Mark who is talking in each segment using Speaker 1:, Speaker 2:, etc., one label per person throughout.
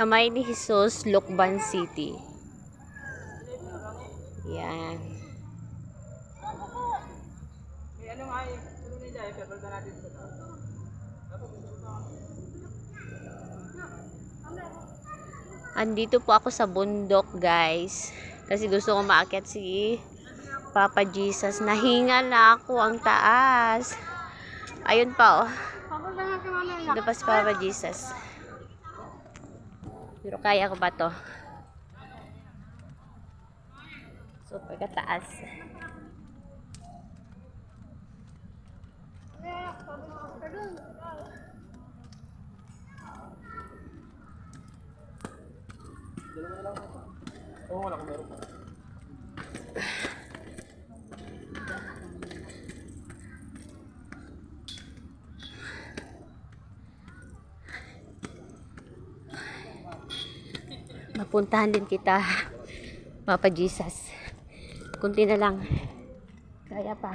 Speaker 1: Kamay ni Jesus, Lukban City. Yan. Andito po ako sa bundok, guys. Kasi gusto ko maakyat si Papa Jesus. Nahinga na ako ang taas. Ayun pa, oh. Ito pa si Papa Jesus. Pero kaya ko ba to? Super kataas.
Speaker 2: Oo, wala kung meron pa.
Speaker 1: Mapuntahan din kita, Papa Jesus. Kunti na lang. Kaya pa.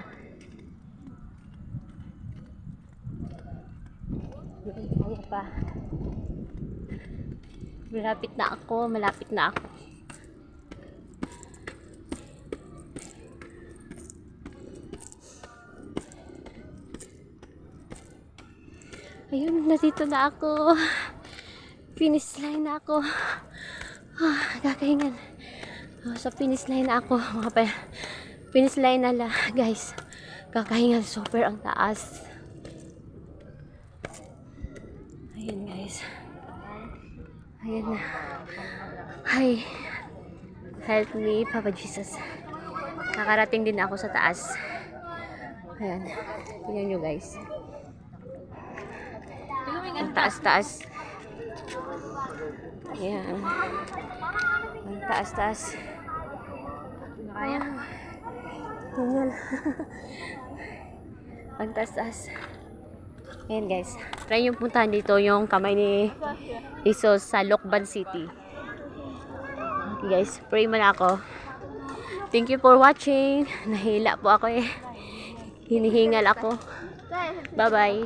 Speaker 1: Kaya pa. Malapit na ako, malapit na ako. Ayun, nandito na ako. Finish line na ako. Ah, kakahingan. Oh, sa finish line na ako, mga pa. Finish line na la, guys. Kakahingan, super ang taas. Ayun, guys. Ayun na. Hi. Help me, Papa Jesus. Nakarating din ako sa taas. Ayan. Tingnan nyo, guys. Ang taas-taas. Ayan. Taas-taas.
Speaker 2: Kaya?
Speaker 1: Ayan. Ang taas-taas. Ayan guys. Try yung puntahan dito yung kamay ni Isos sa Lokban City. Okay guys, pray muna ako. Thank you for watching. Nahila po ako eh. Hinihingal ako. Bye-bye.